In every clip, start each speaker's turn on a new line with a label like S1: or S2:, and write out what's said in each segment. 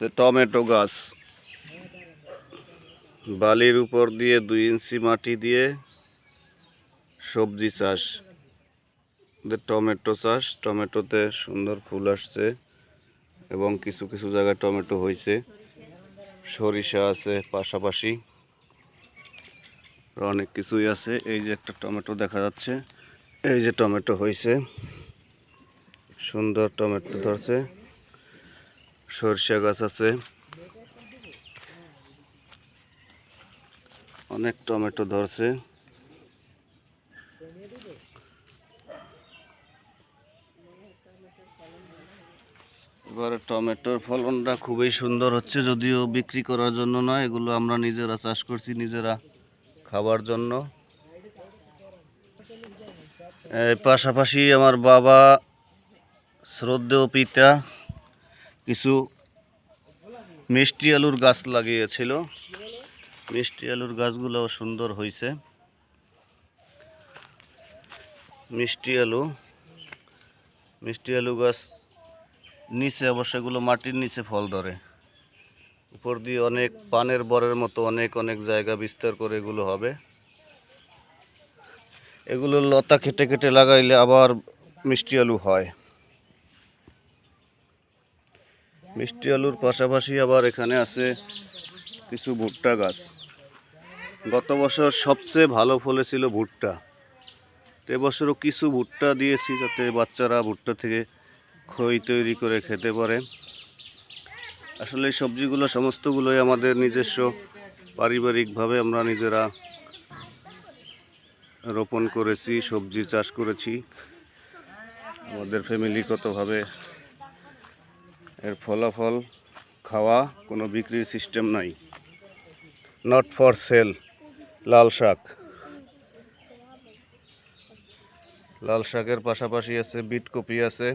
S1: Tomato গাছ। বালির উপর দিয়ে দুই ইঞ্চি মাটি দিয়ে সবজি চাষ। টমেটো চাষ, টমেটোতে সুন্দর ফুল আসছে এবং কিছু কিছু জায়গায় টমেটো হয়েছে। সরিষা আছে পাশাপাশি। অনেক কিছুই আছে। এই যে একটা টমেটো দেখা যাচ্ছে। এই যে টমেটো হয়েছে। সুন্দর টমেটো ধরছে। সরিষা গাছ আছে। অনেক টমেটো ধরছে। এবারে টমেটোর ফলনটা খুবই সুন্দর হচ্ছে, যদিও বিক্রি করার জন্য নয়, এগুলো আমরা নিজেরা চাষ করছি, নিজেরা খাবার জন্য। পাশাপাশি আমার বাবা শ্রদ্ধেয় পিতা কিছু মিষ্টি আলুর গাছ লাগিয়েছিল। মিষ্টি আলুর গাছগুলো সুন্দর হয়েছে। মিষ্টি আলু মিষ্টি আলু গাছ নিচে অবশ্য এগুলো মাটির নিচে ফল ধরে। উপর দিয়ে অনেক পানের বরের মতো অনেক অনেক জায়গা বিস্তার করে এগুলো হবে। এগুলো লতা কেটে কেটে লাগাইলে আবার মিষ্টি আলু হয়। মিষ্টি আলুর পাশাপাশি আবার এখানে আছে কিছু ভুট্টা গাছ। গত বছর সবচেয়ে ভালো ফলেছিল ভুট্টা। এবছরও কিছু ভুট্টা দিয়েছি যাতে বাচ্চারা ভুট্টা থেকে খই তৈরি করে খেতে পারে। আসলে এই সবজিগুলো, সমস্তগুলোই আমাদের নিজস্ব পারিবারিকভাবে আমরা নিজেরা রোপণ করেছি, সবজি চাষ করেছি। আমাদের ফ্যামিলিগতভাবে এর ফলাফল খাওয়া কোনো বিক্রির সিস্টেম নাই। নট ফর সেল লাল শাক। লাল শাকের পাশাপাশি আছে বিট কপি আছে।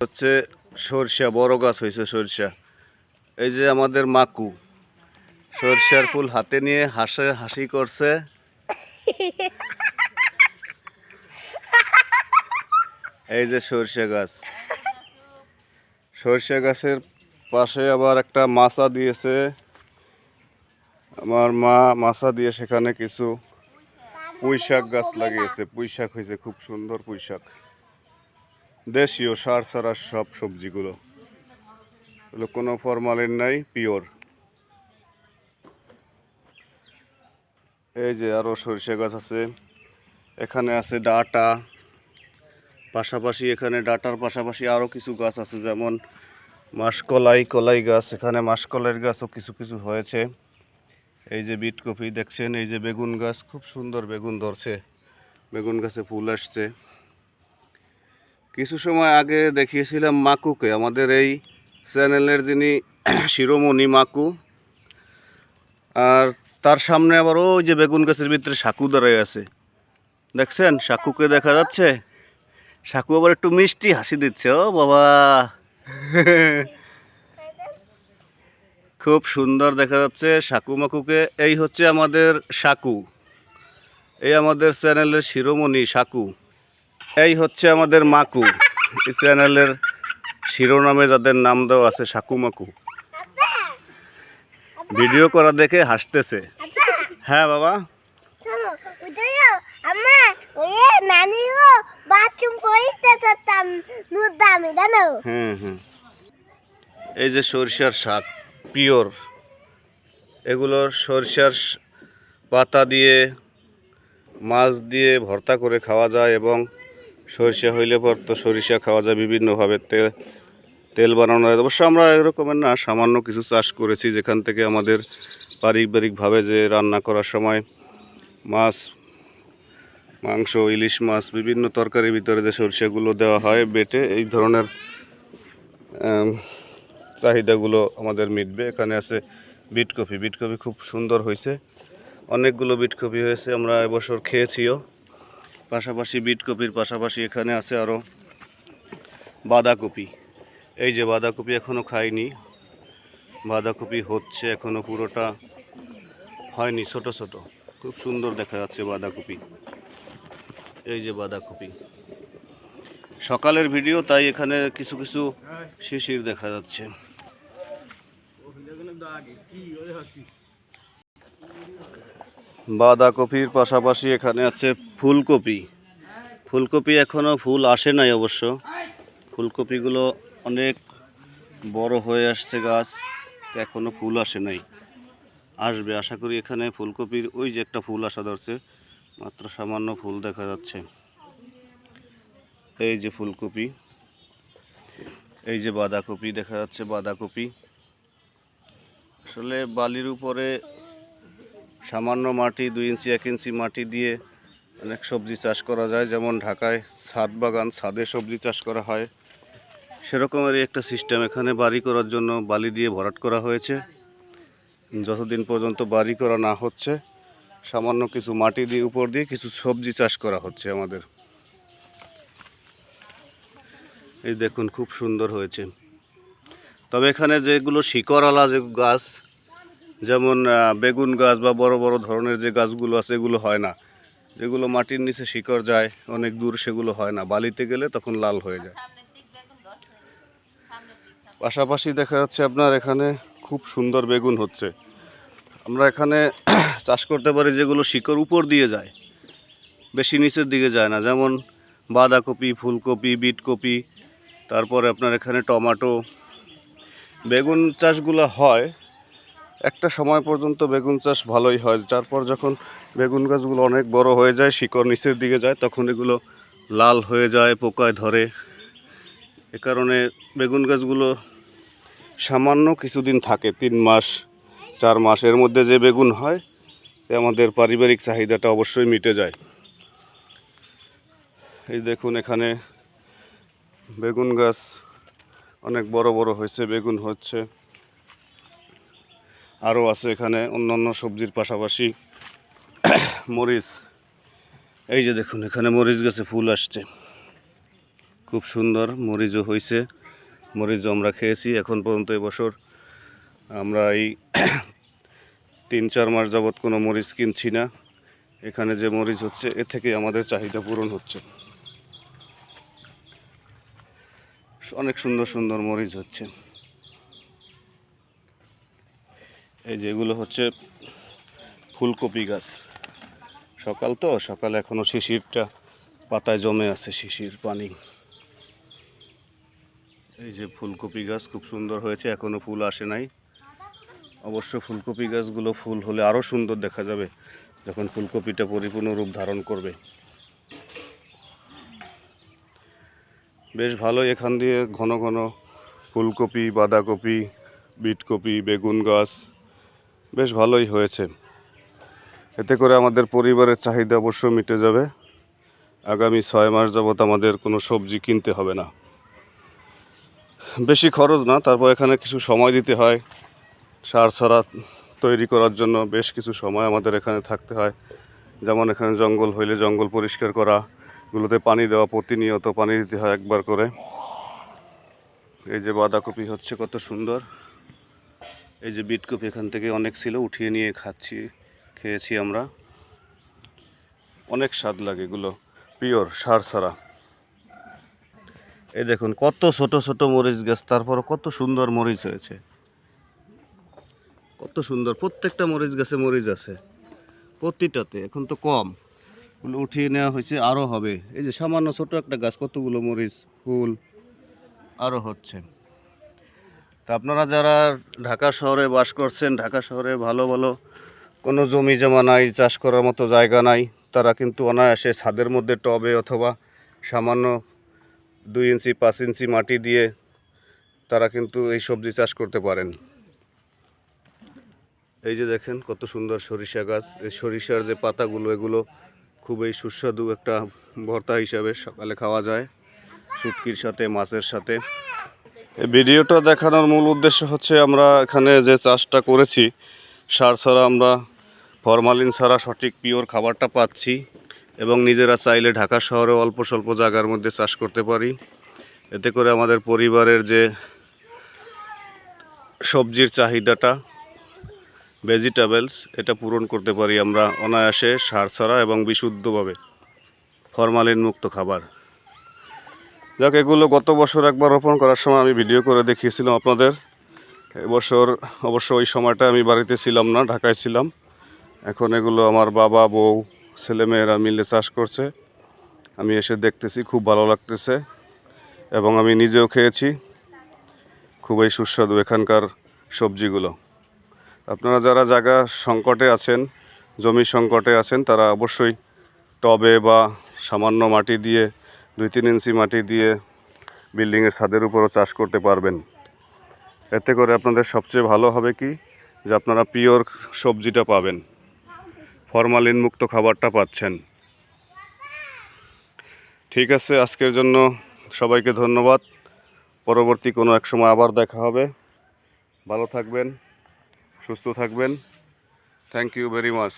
S1: হচ্ছে সরষা, বড় গাছ হয়েছে সরষা। এই যে আমাদের মাকু, সরষার ফুল হাতে নিয়ে হাসে, হাসি করছে। এই যে সরষে গাছ। সরষে গাছের পাশে আবার একটা মাছা দিয়েছে। আমার মা মাছা দিয়ে সেখানে কিছু পুঁই শাক গাছ লাগিয়েছে। পুঁই শাক হয়েছে, খুব সুন্দর পুঁই শাক। দেশীয় সার ছাড়া সব সবজিগুলো। কোনো ফরমালিন নাই, পিওর। এই যে আরও সরিষা গাছ আছে। এখানে আছে ডাটা। পাশাপাশি এখানে ডাটার পাশাপাশি আরও কিছু গাছ আছে, যেমন মাসকলাই, কলাই গাছ, এখানে মাসকলাইয়ের গাছও কিছু কিছু হয়েছে। এই যে বিট কপি দেখছেন, এই যে বেগুন গাছ, খুব সুন্দর বেগুন ধরছে, বেগুন গাছে ফুল আসছে। কিছু সময় আগে দেখিয়েছিলাম মাকুকে, আমাদের এই চ্যানেলের যিনি শিরোমণি মাকু, আর তার সামনে আবার ওই যে বেগুন গাছের ভিতরে সাকু দাঁড়ায় আছে। দেখছেন, সাকুকে দেখা যাচ্ছে? সাকু আবার একটু মিষ্টি হাসি দিচ্ছে ও বাবা। খুব সুন্দর দেখা যাচ্ছে সাকু মাকুকে। এই হচ্ছে আমাদের সাকু। এই আমাদের চ্যানেলের শিরোমণি সাকু। এই হচ্ছে আমাদের মাকু। এই চ্যানেলের শিরোনামে যাদের নাম দেওয়া আছে সাকু মাকু। ভিডিও করা দেখে হাসতেছে। হ্যাঁ বাবা? এই যে সরিষার শাক, পিওর। এগুলো সরিষার পাতা দিয়ে, মাছ দিয়ে ভর্তা করে খাওয়া যায় এবং সরিষা হইলে পর তো সরিষা খাওয়া যায় বিভিন্নভাবে তেল তেল বানানো হয়। অবশ্য আমরা এরকমের না, সামান্য কিছু চাষ করেছি যেখান থেকে আমাদের পারিবারিকভাবে যে রান্না করার সময় মাছ মাংস, ইলিশ মাছ, বিভিন্ন তরকারির ভিতরে যে সরিষাগুলো দেওয়া হয়, বেটে এই ধরনের চাহিদাগুলো আমাদের মিটবে। এখানে আছে বিট কফি বিট কফি খুব সুন্দর হয়েছে। অনেকগুলো বিট কফি হয়েছে, আমরা এবছর খেয়েছিও। পাশাপাশি বিট কপির পাশাপাশি এখানে আছে আরও বাঁধাকপি। এই যে বাঁধাকপি এখনও খাইনি। বাঁধাকপি হচ্ছে এখনও পুরোটা হয়নি, ছোট ছোট। খুব সুন্দর দেখা যাচ্ছে বাঁধাকপি। এই যে বাঁধাকপি। সকালের ভিডিও, তাই এখানে কিছু কিছু শিশির দেখা যাচ্ছে। বাঁধাকপির পাশাপাশি এখানে আছে ফুলকপি। ফুলকপি এখনও ফুল আসে নাই অবশ্য। ফুলকপিগুলো অনেক বড় হয়ে আসছে গাছ এখনও ফুল আসে নাই। আসবে, আশা করি এখানে ফুলকপির ওই যে একটা ফুল আসা ধরছে। মাত্র সামান্য ফুল দেখা যাচ্ছে। এই যে ফুলকপি, এই যে বাঁধাকপি দেখা যাচ্ছে, বাঁধাকপি। আসলে বালির উপরে সামান্য মাটি, দুই ইঞ্চি, এক ইঞ্চি মাটি দিয়ে অনেক সবজি চাষ করা যায়। যেমন ঢাকায় ছাদ বাগান, ছাদে সবজি চাষ করা হয়। সেরকমেরই একটা সিস্টেম এখানে বাড়ি করার জন্য বালি দিয়ে ভরাট করা হয়েছে। যতদিন পর্যন্ত বাড়ি করা না হচ্ছে সামান্য কিছু মাটি দিয়ে উপর দিয়ে কিছু সবজি চাষ করা হচ্ছে আমাদের। এই দেখুন, খুব সুন্দর হয়েছে। তবে এখানে যেগুলো শিকড়ওয়ালা যে গাছ, যেমন বেগুন গাছ বা বড় বড় ধরনের যে গাছগুলো আছে, এগুলো হয় না। যেগুলো মাটির নিচে শিকড় যায়, অনেক দূর সেগুলো হয় না। বালিতে গেলে তখন লাল হয়ে যায়। পাশাপাশি দেখা যাচ্ছে আপনার এখানে খুব সুন্দর বেগুন হচ্ছে। আমরা এখানে চাষ করতে পারি যেগুলো শিকড় উপর দিয়ে যায়, বেশি নিচের দিকে যায় না। যেমন বাঁধাকপি, ফুলকপি, বিটকপি, তারপরে আপনার এখানে টমাটো। বেগুন চাষগুলো হয়, একটা সময় পর্যন্ত বেগুন চাষ ভালোই হয়। তারপর যখন বেগুন গাছগুলো অনেক বড় হয়ে যায়, শিকড় নিচের দিকে যায়, তখন এগুলো লাল হয়ে যায়, পোকায় ধরে। এ কারণে বেগুন গাছগুলো সামান্য কিছুদিন থাকে, তিন মাস চার মাসের মধ্যে যে বেগুন হয় আমাদের পারিবারিক চাহিদাটা অবশ্যই মিটে যায়। এই দেখুন এখানে বেগুন গাছ অনেক বড় বড় হয়েছে, বেগুন হচ্ছে। আরও আছে এখানে অন্যান্য সবজির পাশাপাশি মরিচ। এই যে দেখুন এখানে মরিচ গাছে ফুল আসছে। খুব সুন্দর মরিচও হয়েছে। মরিচও আমরা খেয়েছি, এখন পর্যন্ত এবছর আমরা এই তিন চার মাস যাবৎ কোনো মরিচ কিনছি না। এখানে যে মরিচ হচ্ছে, এ থেকে আমাদের চাহিদা পূরণ হচ্ছে। অনেক সুন্দর সুন্দর মরিচ হচ্ছে। এই যেগুলো হচ্ছে ফুলকপি গাছ। সকাল তো, সকাল এখনও শিশিরটা পাতায় জমে আছে, শিশির, পানি। এই যে ফুলকপি গাছ খুব সুন্দর হয়েছে, এখনও ফুল আসে নাই। অবশ্য ফুলকপি গাছগুলো ফুল হলে আরও সুন্দর দেখা যাবে যখন ফুলকপিটা পরিপূর্ণ রূপ ধারণ করবে। বেশ ভালোই এখান দিয়ে ঘন ঘন ফুলকপি, বাঁধাকপি, বিটকপি, বেগুন গাছ, বেশ ভালোই হয়েছে। এতে করে আমাদের পরিবারের চাহিদা অবশ্য মিটে যাবে। আগামী ছয় মাস যাবত আমাদের কোনো সবজি কিনতে হবে না। বেশি খরচ না, তারপর এখানে কিছু সময় দিতে হয়। সার ছাড়া তৈরি করার জন্য বেশ কিছু সময় আমাদের এখানে থাকতে হয়। যেমন এখানে জঙ্গল হইলে জঙ্গল পরিষ্কার করা, এগুলোতে পানি দেওয়া প্রতিনিয়ত পানি দিতে হয় একবার করে। এই যে বাঁধাকপি হচ্ছে কত সুন্দর। এই যে বিটকপি এখান থেকে অনেক ছিল, উঠিয়ে নিয়ে খাচ্ছি, খেয়েছি আমরা। অনেক স্বাদ লাগে এগুলো, পিওর সার ছাড়া। এই দেখুন কত ছোট ছোট মরিচ গাছ তারপর কত সুন্দর মরিচ হয়েছে। সুন্দর, প্রত্যেকটা মরিচ গাছে মরিচ আছে, প্রতিটাতে, এখন তো কম। উঠিয়ে নেওয়া হয়েছে, আরও হবে। এই যে সামান্য ছোট একটা গাছ, কতগুলো মরিচ, ফুল, আরও হচ্ছে। তা আপনারা যারা ঢাকা শহরে বাস করছেন, ঢাকা শহরে ভালো ভালো কোনো জমি জমা নাই, চাষ করার মতো জায়গা নাই, তারা কিন্তু অনায়াসে ছাদের মধ্যে টবে অথবা সামান্য দুই ইঞ্চি, পাঁচ ইঞ্চি মাটি দিয়ে তারা কিন্তু এই সবজি চাষ করতে পারেন। এই যে দেখেন কত সুন্দর সরিষা গাছ। এই সরিষার যে পাতাগুলো, এগুলো খুবই সুস্বাদু একটা ভর্তা হিসাবে সকালে খাওয়া যায় শুটকির সাথে, মাছের সাথে। ভিডিওটা দেখানোর মূল উদ্দেশ্য হচ্ছে আমরা এখানে যে চাষটা করেছি, সার ছাড়া আমরা ফরমালিন ছাড়া সঠিক পিওর খাবারটা পাচ্ছি এবং নিজেরা চাইলে ঢাকা শহরে অল্প স্বল্প জায়গার মধ্যে চাষ করতে পারি। এতে করে আমাদের পরিবারের যে সবজির চাহিদাটা ভেজিটেবলস, এটা পূরণ করতে পারি আমরা অনায়াসে সার ছাড়া এবং বিশুদ্ধভাবে ফরমালিন মুক্ত খাবার। যাক, এগুলো গত বছর একবার রোপণ করার সময় আমি ভিডিও করে দেখিয়েছিলাম আপনাদের। এবছর অবশ্য ওই সময়টা আমি বাড়িতে ছিলাম না, ঢাকায় ছিলাম। এখন এগুলো আমার বাবা, বউ, ছেলেমেয়েরা মিলে চাষ করছে। আমি এসে দেখতেছি, খুব ভালো লাগতেছে এবং আমি নিজেও খেয়েছি। খুবই সুস্বাদু এখানকার সবজিগুলো। আপনারা যারা জায়গা সংকটে আছেন, জমি সংকটে আছেন, তারা অবশ্যই টবে বা সামান্য মাটি দিয়ে, দুই তিন ইঞ্চি মাটি দিয়ে বিল্ডিংয়ের ছাদের উপরও চাষ করতে পারবেন। এতে করে আপনাদের সবচেয়ে ভালো হবে কি? যে আপনারা পিওর সবজিটা পাবেন। ফরমালিন মুক্ত খাবারটা পাচ্ছেন। ঠিক আছে, আজকের জন্য সবাইকে ধন্যবাদ। পরবর্তী কোনো এক সময় আবার দেখা হবে। ভালো থাকবেন। সুস্থ থাকবেন। Thank you very much